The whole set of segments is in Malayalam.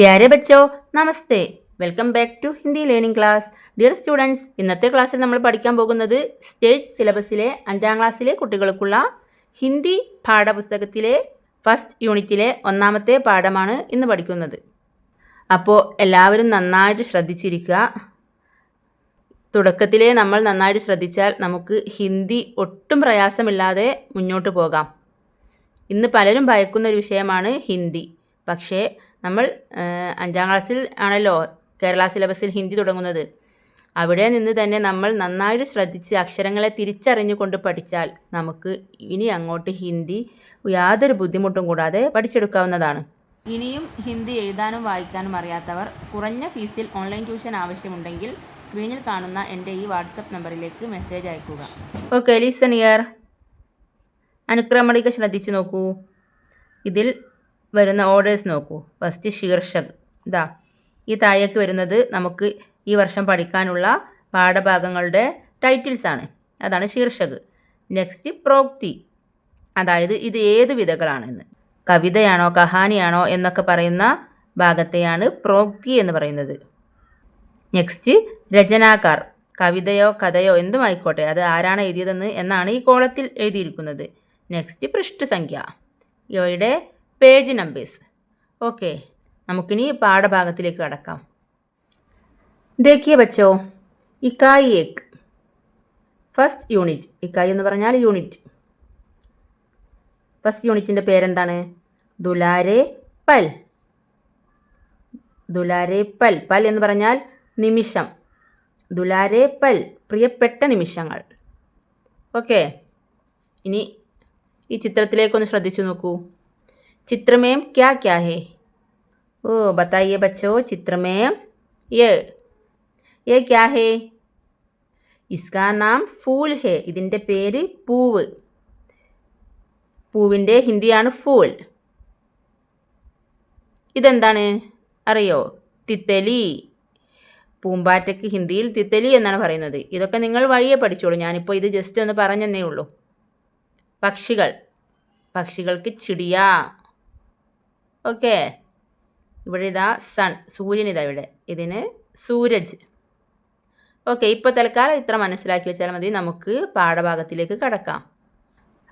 പ്യാരെ ബച്ചോ നമസ്തേ. Welcome back to Hindi learning class dear students ഇന്നത്തെ ക്ലാസ്സിൽ നമ്മൾ പഠിക്കാൻ പോകുന്നത് സ്റ്റേജ് സിലബസിലെ അഞ്ചാം ക്ലാസ്സിലെ കുട്ടികൾക്കുള്ള ഹിന്ദി പാഠപുസ്തകത്തിലെ ഫസ്റ്റ് യൂണിറ്റിലെ ഒന്നാമത്തെ പാഠമാണ് ഇന്ന് പഠിക്കുന്നത്. അപ്പോൾ എല്ലാവരും നന്നായിട്ട് ശ്രദ്ധിച്ചിരിക്കുക. തുടക്കത്തിലെ നമ്മൾ നന്നായിട്ട് ശ്രദ്ധിച്ചാൽ നമുക്ക് ഹിന്ദി ഒട്ടും പ്രയാസമില്ലാതെ മുന്നോട്ട് പോകാം. ഇന്ന് പലരും ഭയക്കുന്ന ഒരു വിഷയമാണ് ഹിന്ദി പക്ഷേ നമ്മൾ അഞ്ചാം ക്ലാസ്സിൽ ആണല്ലോ കേരള സിലബസിൽ ഹിന്ദി തുടങ്ങുന്നത്. അവിടെ നിന്ന് തന്നെ നമ്മൾ നന്നായിട്ട് ശ്രദ്ധിച്ച് അക്ഷരങ്ങളെ തിരിച്ചറിഞ്ഞുകൊണ്ട് പഠിച്ചാൽ നമുക്ക് ഇനി അങ്ങോട്ട് ഹിന്ദി യാതൊരു ബുദ്ധിമുട്ടും കൂടാതെ പഠിച്ചെടുക്കാവുന്നതാണ്. ഇനിയും ഹിന്ദി എഴുതാനും വായിക്കാനും അറിയാത്തവർ കുറഞ്ഞ ഫീസിൽ ഓൺലൈൻ ട്യൂഷൻ ആവശ്യമുണ്ടെങ്കിൽ സ്ക്രീനിൽ കാണുന്ന എന്റെ ഈ വാട്സപ്പ് നമ്പറിലേക്ക് മെസ്സേജ് അയക്കുക ഓക്കെ ലിസൺ ഇയർ അനുക്രമണിക ശ്രദ്ധിച്ചു നോക്കൂ. ഇതിൽ വരുന്ന ഓർഡേഴ്സ് നോക്കൂ. ഫസ്റ്റ് ശീർഷക്. ഇതാ ഈ താഴേക്ക് വരുന്നത് നമുക്ക് ഈ വർഷം പഠിക്കാനുള്ള പാഠഭാഗങ്ങളുടെ ടൈറ്റിൽസ് ആണ്. അതാണ് ശീർഷക്. നെക്സ്റ്റ് പ്രോക്തി അതായത് ഇത് ഏത് വിധകളാണെന്ന്. കവിതയാണോ കഹാനിയാണോ എന്നൊക്കെ പറയുന്ന ഭാഗത്തെയാണ് പ്രോക്തി എന്ന് പറയുന്നത്. നെക്സ്റ്റ് രചനാകാർ. കവിതയോ കഥയോ എന്തും ആയിക്കോട്ടെ അത് ആരാണ് എഴുതിയതെന്ന് എന്നാണ് ഈ കോളത്തിൽ എഴുതിയിരിക്കുന്നത്. നെക്സ്റ്റ് പൃഷ്ഠസംഖ്യ. ഇവയുടെ പേജ് നമ്പേഴ്സ്. ഓക്കെ നമുക്കിനി പാഠഭാഗത്തിലേക്ക് കടക്കാം. ദേക്കിയ ബച്ചോ ഇക്കായി ഏക്ക് ഫസ്റ്റ് യൂണിറ്റ്. ഇക്കായി എന്ന് പറഞ്ഞാൽ യൂണിറ്റ്. ഫസ്റ്റ് യൂണിറ്റിന്റെ പേരെന്താണ്? ദുലാരെ പൽ. ദുലാരെ പൽ. പൽ എന്ന് പറഞ്ഞാൽ നിമിഷം. ദുലാരെ പൽ പ്രിയപ്പെട്ട നിമിഷങ്ങൾ. ഓക്കെ ഇനി ഈ ചിത്രത്തിലേക്കൊന്ന് ശ്രദ്ധിച്ചു നോക്കൂ. ചിത്രമേം क्या है? ओ बताइए बच्चों चित्र में ये। ये क्या है? इसका നാം ഫൂൽ ഹേ ഇതിന്റെ പേര് പൂവ്। പൂവിന്റെ ഹിന്ദിയാണ് ഫൂൾ. ഇതെന്താണ്? അറിയോ? തിത്തലി. പൂമ്പാറ്റയ്ക്ക് ഹിന്ദിയിൽ തിത്തലി എന്നാണ് പറയുന്നത്. ഇതൊക്കെ നിങ്ങൾ വഴിയെ പഠിച്ചോളൂ. ഞാനിപ്പോൾ ഇത് ജസ്റ്റ് ഒന്ന് പറഞ്ഞെന്നേ ഉള്ളൂ. പക്ഷികൾ. പക്ഷികൾക്ക് ചിടിയ. ഓക്കെ. ഇവിടെ ഇതാ സൺ സൂര്യൻ ഇതാ ഇവിടെ. ഇതിന് സൂരജ്. ഓക്കെ ഇപ്പോൾ തൽക്കാലം ഇത്ര മനസ്സിലാക്കി വെച്ചാൽ മതി. നമുക്ക് പാഠഭാഗത്തിലേക്ക് കടക്കാം.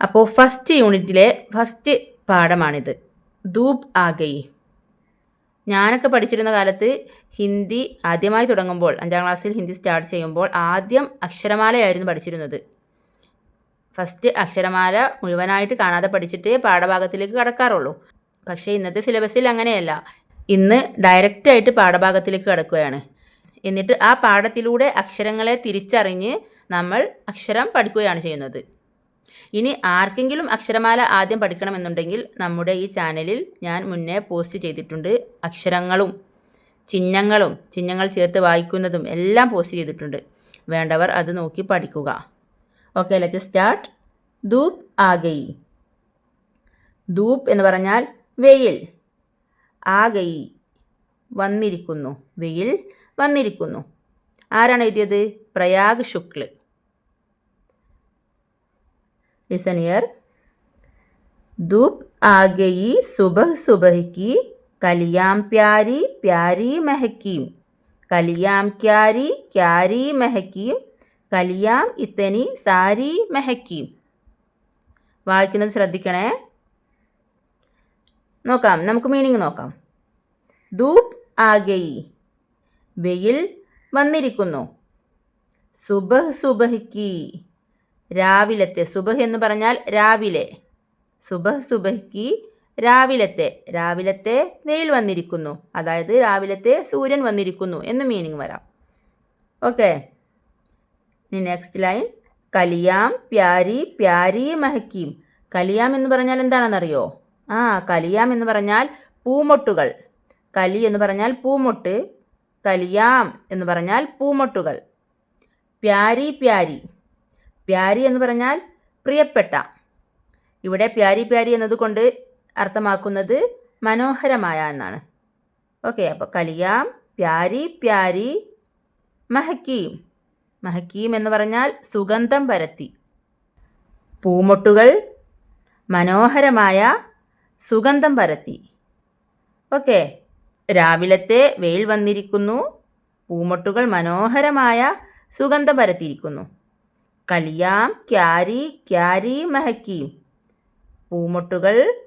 അപ്പോൾ ഫസ്റ്റ് യൂണിറ്റിലെ ഫസ്റ്റ് പാഠമാണിത്. ധൂപ് ആഗയി ഞാനൊക്കെ പഠിച്ചിരുന്ന കാലത്ത് ഹിന്ദി ആദ്യമായി തുടങ്ങുമ്പോൾ അഞ്ചാം ക്ലാസ്സിൽ ഹിന്ദി സ്റ്റാർട്ട് ചെയ്യുമ്പോൾ ആദ്യം അക്ഷരമാലയായിരുന്നു പഠിച്ചിരുന്നത്. ഫസ്റ്റ് അക്ഷരമാല മുഴുവനായിട്ട് കാണാതെ പഠിച്ചിട്ടേ പാഠഭാഗത്തിലേക്ക് കടക്കാറുള്ളൂ. പക്ഷേ ഇന്നത്തെ സിലബസിൽ അങ്ങനെയല്ല. ഇന്ന് ഡയറക്റ്റായിട്ട് പാഠഭാഗത്തിലേക്ക് കടക്കുകയാണ്. എന്നിട്ട് ആ പാഠത്തിലൂടെ അക്ഷരങ്ങളെ തിരിച്ചറിഞ്ഞ് നമ്മൾ അക്ഷരം പഠിക്കുകയാണ് ചെയ്യുന്നത്. ഇനി ആർക്കെങ്കിലും അക്ഷരമാല ആദ്യം പഠിക്കണമെന്നുണ്ടെങ്കിൽ നമ്മുടെ ഈ ചാനലിൽ ഞാൻ മുന്നേ പോസ്റ്റ് ചെയ്തിട്ടുണ്ട് അക്ഷരങ്ങളും ചിഹ്നങ്ങളും ചിഹ്നങ്ങൾ ചേർത്ത് വായിക്കുന്നതും എല്ലാം പോസ്റ്റ് ചെയ്തിട്ടുണ്ട്. വേണ്ടവർ അത് നോക്കി പഠിക്കുക. Okay let start. ധൂപ് ആഗയി. ധൂപ് എന്ന് പറഞ്ഞാൽ വെയിൽ. ആഗയി വന്നിരിക്കുന്നു. വെയിൽ വന്നിരിക്കുന്നു. ആരാണ് എഴുതിയത്? പ്രയാഗ് ശുക്ല് ലിസൺ ഇയർ ധൂപ് ആഗയി സുബഹ് സുബഹ് की കലിയാം പ്യാരി പ്യാരി മെഹക്കീം. കലിയാം ക്യാരി ക്യാരി മെഹക്കീം. കലിയാം ഇത്തനി സാരി മെഹക്കീം. വായിക്കുന്നത് ശ്രദ്ധിക്കണേ. നോക്കാം നമുക്ക് മീനിങ് നോക്കാം. ധൂപ് ആഗയി വെയിൽ വന്നിരിക്കുന്നു. സുബഹ് സുബഹിക്ക് രാവിലത്തെ സുബഹ് എന്ന് പറഞ്ഞാൽ രാവിലെ. സുബഹ് സുബഹിക്ക് രാവിലത്തെ. രാവിലത്തെ വെയിൽ വന്നിരിക്കുന്നു. അതായത് രാവിലത്തെ സൂര്യൻ വന്നിരിക്കുന്നു എന്ന് മീനിങ് വരാം. ഓക്കെ ഇനി നെക്സ്റ്റ് ലൈൻ കലിയാം പ്യാരി പ്യാരി മഹക്കീം. കലിയാം എന്ന് പറഞ്ഞാൽ എന്താണെന്നറിയോ? ആ കലിയാം എന്ന് പറഞ്ഞാൽ പൂമൊട്ടുകൾ. കലി എന്ന് പറഞ്ഞാൽ പൂമൊട്ട് കലിയാം എന്ന് പറഞ്ഞാൽ പൂമൊട്ടുകൾ. പ്യാരി പ്യാരി. പ്യാരി എന്ന് പറഞ്ഞാൽ പ്രിയപ്പെട്ട. ഇവിടെ പ്യാരി പ്യാരി എന്നതുകൊണ്ട് അർത്ഥമാക്കുന്നത് മനോഹരമായ എന്നാണ്. ഓക്കെ അപ്പോൾ കലിയാം പ്യാരി പ്യാരി മഹക്കീം. മഹക്കീം എന്ന് പറഞ്ഞാൽ സുഗന്ധം പരത്തി. പൂമൊട്ടുകൾ മനോഹരമായ സുഗന്ധം പരത്തി. ഓക്കെ. രാവിലത്തെ വെയിൽ വന്നിരിക്കുന്നു. പൂമൊട്ടുകൾ മനോഹരമായ സുഗന്ധം പരത്തിയിരിക്കുന്നു. കലിയാം ക്യാരി ക്യാരി മഹക്കി. പൂമൊട്ടുകൾ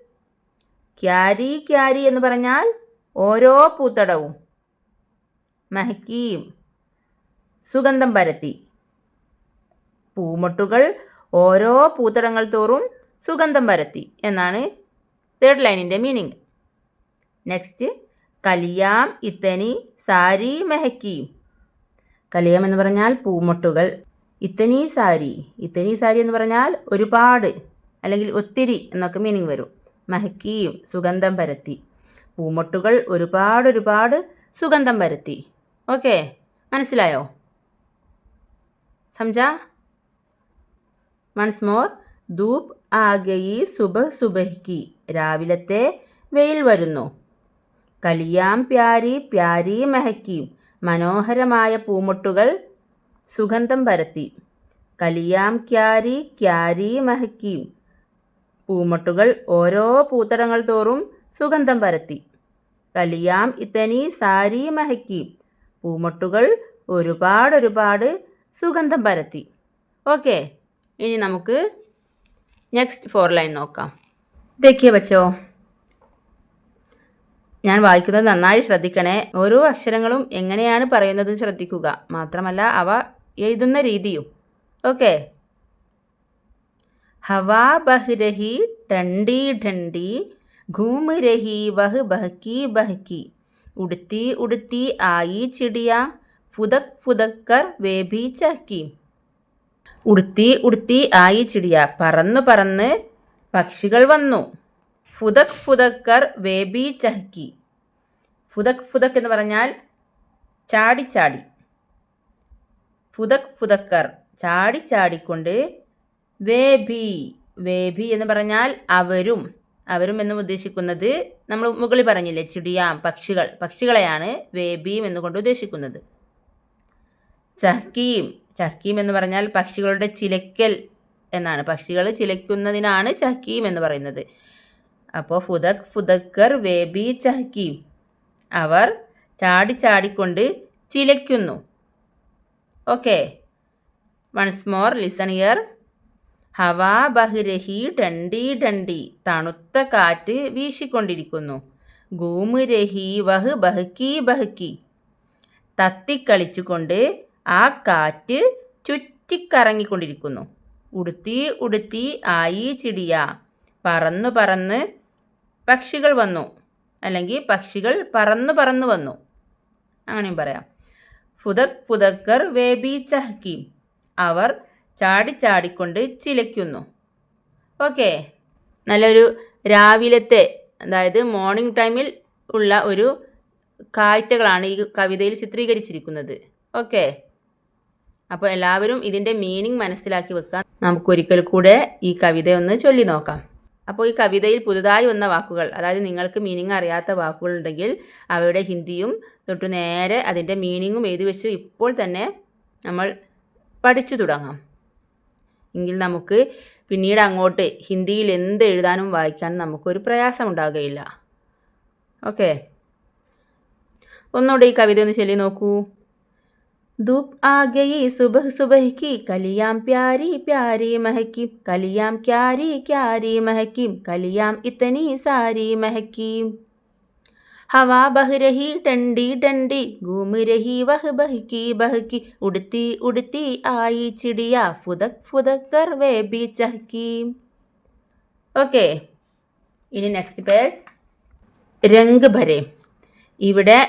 ക്യാരി ക്യാരി എന്ന് പറഞ്ഞാൽ ഓരോ പൂത്തടവും. മഹക്കിയും സുഗന്ധം പരത്തി. പൂമൊട്ടുകൾ ഓരോ പൂത്തടങ്ങൾ തോറും സുഗന്ധം പരത്തി എന്നാണ് തേർഡ് ലൈനിന്റെ മീനിങ് നെക്സ്റ്റ് കലിയാം ഇത്തനി സാരി മെഹക്കി കലിയാം എന്ന് പറഞ്ഞാൽ പൂമൊട്ടുകൾ. ഇത്തനി സാരി. ഇത്തനി സാരി എന്ന് പറഞ്ഞാൽ ഒരുപാട് അല്ലെങ്കിൽ ഒത്തിരി എന്നൊക്കെ മീനിങ് വരും. മഹക്കിയും സുഗന്ധം പരത്തി. പൂമൊട്ടുകൾ ഒരുപാട് ഒരുപാട് സുഗന്ധം പരത്തി. ഓക്കെ മനസ്സിലായോ? സംജ വൺസ് മോർ ധൂപ് ആഗയി സുബഹ് സുബഹിക്ക്. രാവിലത്തെ വെയിൽ വരുന്നു. കലിയാം പ്യാരി പ്യാരി മെഹക്കി. മനോഹരമായ പൂമൊട്ടുകൾ സുഗന്ധം പരത്തി. കലിയാം ക്യാരി ക്യാരി മഹക്കീം. പൂമൊട്ടുകൾ ഓരോ പൂത്തടങ്ങൾ തോറും സുഗന്ധം പരത്തി. കലിയാം ഇത്തനി സാരി മഹക്കീം. പൂമൊട്ടുകൾ ഒരുപാട് ഒരുപാട് സുഗന്ധം പരത്തി. ഓക്കെ ഇനി നമുക്ക് നെക്സ്റ്റ് ഫോർ ലൈൻ നോക്കാം. ഇതൊക്കെ വെച്ചോ? ഞാൻ വായിക്കുന്നത് നന്നായി ശ്രദ്ധിക്കണേ. ഓരോ അക്ഷരങ്ങളും എങ്ങനെയാണ് പറയുന്നത് ശ്രദ്ധിക്കുക. മാത്രമല്ല അവ എഴുതുന്ന രീതിയും. ഓക്കെ? ഹവാ ബഹ് ടണ്ടി ഡണ്ടി ഡണ്ടി ഘൂമ് രഹി വഹ് ബഹ്ക്കി ബഹ്ക്കി ഉടുത്തി ഉടുത്തി ആയി ചിടിയ ഫുദക് ഫുദക്കർ വേബി ചഹ്ക്കി ഉടുത്തി ഉടുത്തി ആയി ചിടിയ. പറന്ന് പറന്ന് പക്ഷികൾ വന്നു. ഫുദക് ഫുദക്കർ വേബി ചഹക്കി ഫുദക് ഫുദക് എന്ന് പറഞ്ഞാൽ ചാടി ചാടി. ഫുദക് ഫുദക്കർ ചാടി ചാടിക്കൊണ്ട് വേബി വേബി എന്ന് പറഞ്ഞാൽ അവരും. അവരും എന്നും ഉദ്ദേശിക്കുന്നത് നമ്മൾ മുകളിൽ പറഞ്ഞില്ലേ ചിടിയാം പക്ഷികൾ. പക്ഷികളെയാണ് വേബിയും എന്നുകൊണ്ട് ഉദ്ദേശിക്കുന്നത്. ചഹക്കീം ചഹക്കീം എന്ന് പറഞ്ഞാൽ പക്ഷികളുടെ ചിലക്കൽ എന്നാണ്. പക്ഷികൾ ചിലയ്ക്കുന്നതിനാണ് ചഹക്കീം എന്ന് പറയുന്നത്. അപ്പോൾ ഫുദക് ഫുദക്കർ വേബി ചഹക്കീം അവർ ചാടി ചാടിക്കൊണ്ട് ചിലയ്ക്കുന്നു. Okay. Once more listen here. ഹവാ ബഹിരഹി ഡണ്ടി ഡണ്ടി. തണുത്ത കാറ്റ് വീശിക്കൊണ്ടിരിക്കുന്നു. ഗൂമുരഹി വഹ് ബഹക്കി ബഹക്കി തത്തിക്കളിച്ചുകൊണ്ട് ആ കാറ്റ് ചുറ്റിക്കറങ്ങിക്കൊണ്ടിരിക്കുന്നു. ഉടുത്തി ഉടുത്തി ആയി ചിടിയ. പറന്നു പറന്ന് പക്ഷികൾ വന്നു. അല്ലെങ്കിൽ പക്ഷികൾ പറന്നു പറന്നു വന്നു. അങ്ങനെയും പറയാം. ഫുദക് ഫുദക്കർ വേബി ചഹക്കി അവർ ചാടി ചാടിക്കൊണ്ട് ചിലയ്ക്കുന്നു. ഓക്കെ. നല്ലൊരു രാവിലത്തെ അതായത് മോർണിംഗ് ടൈമിൽ ഉള്ള ഒരു കാഴ്ചകളാണ് ഈ കവിതയിൽ ചിത്രീകരിച്ചിരിക്കുന്നത്. ഓക്കെ. അപ്പോൾ എല്ലാവരും ഇതിന്റെ മീനിങ് മനസ്സിലാക്കി വെക്കാൻ നമുക്കൊരിക്കൽ കൂടെ ഈ കവിതയൊന്ന് ചൊല്ലി നോക്കാം. അപ്പോൾ ഈ കവിതയിൽ പുതുതായി വന്ന വാക്കുകൾ അതായത് നിങ്ങൾക്ക് മീനിങ് അറിയാത്ത വാക്കുകൾ ഉണ്ടെങ്കിൽ അവയുടെ ഹിന്ദിയും തൊട്ട് നേരെ അതിന്റെ മീനിങ്ങും എഴുതി വെച്ച് ഇപ്പോൾ തന്നെ നമ്മൾ പഠിച്ചു തുടങ്ങാം. എങ്കിൽ നമുക്ക് പിന്നീട് അങ്ങോട്ട് ഹിന്ദിയിൽ എന്ത് എഴുതാനും വായിക്കാനും നമുക്കൊരു പ്രയാസം ഉണ്ടാകുകയില്ല. ഓക്കെ. ഒന്നുകൂടെ ഈ കവിത ഒന്ന് ചൊല്ലി നോക്കൂ. धूप आ गई सुबह सुबह की कलियाम प्यारी प्यारी महकी कलियाम क्यारी क्यारी महकी कलियाम इतनी सारी महकी हवा बह रही डंडी डंडी घूम रही वह बहकी बहकी उड़ती उड़ती आई चिड़िया फुदक फुदक कर वे भी चहकी ഓക്കെ ഇനി നെക്സ്റ്റ് പേജ് രംഗ് ഭരെ ഇവിടെ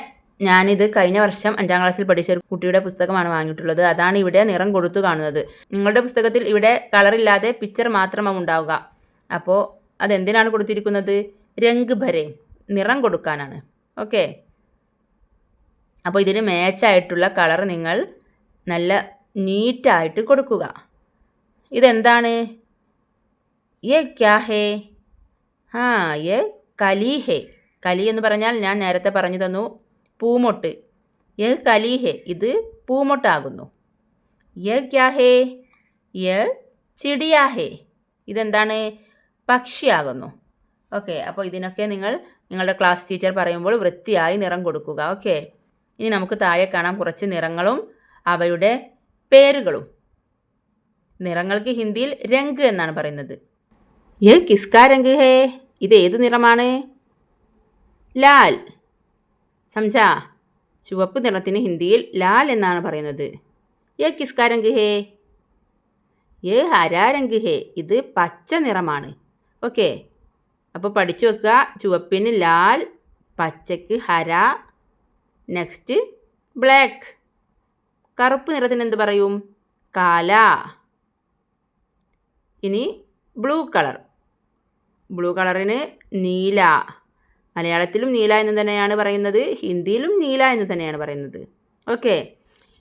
ഞാനിത് കഴിഞ്ഞ വർഷം അഞ്ചാം ക്ലാസ്സിൽ പഠിച്ച ഒരു കുട്ടിയുടെ പുസ്തകമാണ് വാങ്ങിയിട്ടുള്ളത്. അതാണ് ഇവിടെ നിറം കൊടുത്തു കാണുന്നത്. നിങ്ങളുടെ പുസ്തകത്തിൽ ഇവിടെ കളറില്ലാതെ പിക്ചർ മാത്രമാണ് ഉണ്ടാവുക. അപ്പോൾ അതെന്തിനാണ് കൊടുത്തിരിക്കുന്നത്? രംഗ് ഭരെ നിറം കൊടുക്കാനാണ്. ഓക്കെ. അപ്പോൾ ഇതിന് മാച്ചായിട്ടുള്ള കളർ നിങ്ങൾ നല്ല നീറ്റായിട്ട് കൊടുക്കുക. ഇതെന്താണ്? യേ ക്യാ ഹേ? ഹാ യേ കലി ഹേ. കലി എന്ന് പറഞ്ഞാൽ ഞാൻ നേരത്തെ പറഞ്ഞു തന്നു. പൂമൊട്ട്. യ കലീഹെ ഇത് പൂമൊട്ടാകുന്നു. യ ക്യാഹേ യ ചിടിയാഹേ. ഇതെന്താണ്? പക്ഷിയാകുന്നു. ഓക്കെ അപ്പോൾ ഇതിനൊക്കെ നിങ്ങൾ നിങ്ങളുടെ ക്ലാസ് ടീച്ചർ പറയുമ്പോൾ വൃത്തിയായി നിറം കൊടുക്കുക. ഓക്കെ ഇനി നമുക്ക് താഴെ കാണാം കുറച്ച് നിറങ്ങളും അവയുടെ പേരുകളും. നിറങ്ങൾക്ക് ഹിന്ദിയിൽ രംഗ് എന്നാണ് പറയുന്നത്. യ കിസ്കാ രംഗ് ഹേ? ഇത് ഏത് നിറമാണ്? ലാൽ. സംജാ ചുവപ്പ് നിറത്തിന് ഹിന്ദിയിൽ ലാൽ എന്നാണ് പറയുന്നത്. യേ കിസ്കാ രംഗ് ഹേ ഏ ഹരാ രംഗ് ഹേ ഇത് പച്ച നിറമാണ്. ഓക്കെ. അപ്പോൾ പഠിച്ചു വെക്കുക. ചുവപ്പിന് ലാൽ പച്ചയ്ക്ക് ഹര നെക്സ്റ്റ് ബ്ലാക്ക്. കറുപ്പ് നിറത്തിന് എന്ത് പറയും? കാല. ഇനി ബ്ലൂ കളർ. ബ്ലൂ കളറിന് നീല. മലയാളത്തിലും നീല എന്ന് തന്നെയാണ് പറയുന്നത് ഹിന്ദിയിലും നീല എന്ന് തന്നെയാണ് പറയുന്നത്. ഓക്കെ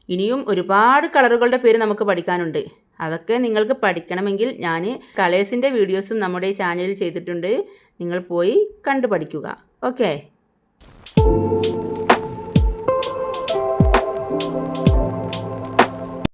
ഇനിയും ഒരുപാട് കളറുകളുടെ പേര് നമുക്ക് പഠിക്കാനുണ്ട്. അതൊക്കെ നിങ്ങൾക്ക് പഠിക്കണമെങ്കിൽ ഞാൻ കളേഴ്സിന്റെ വീഡിയോസും നമ്മുടെ ഈ ചാനലിൽ ചെയ്തിട്ടുണ്ട്. നിങ്ങൾ പോയി കണ്ടു പഠിക്കുക. ഓക്കെ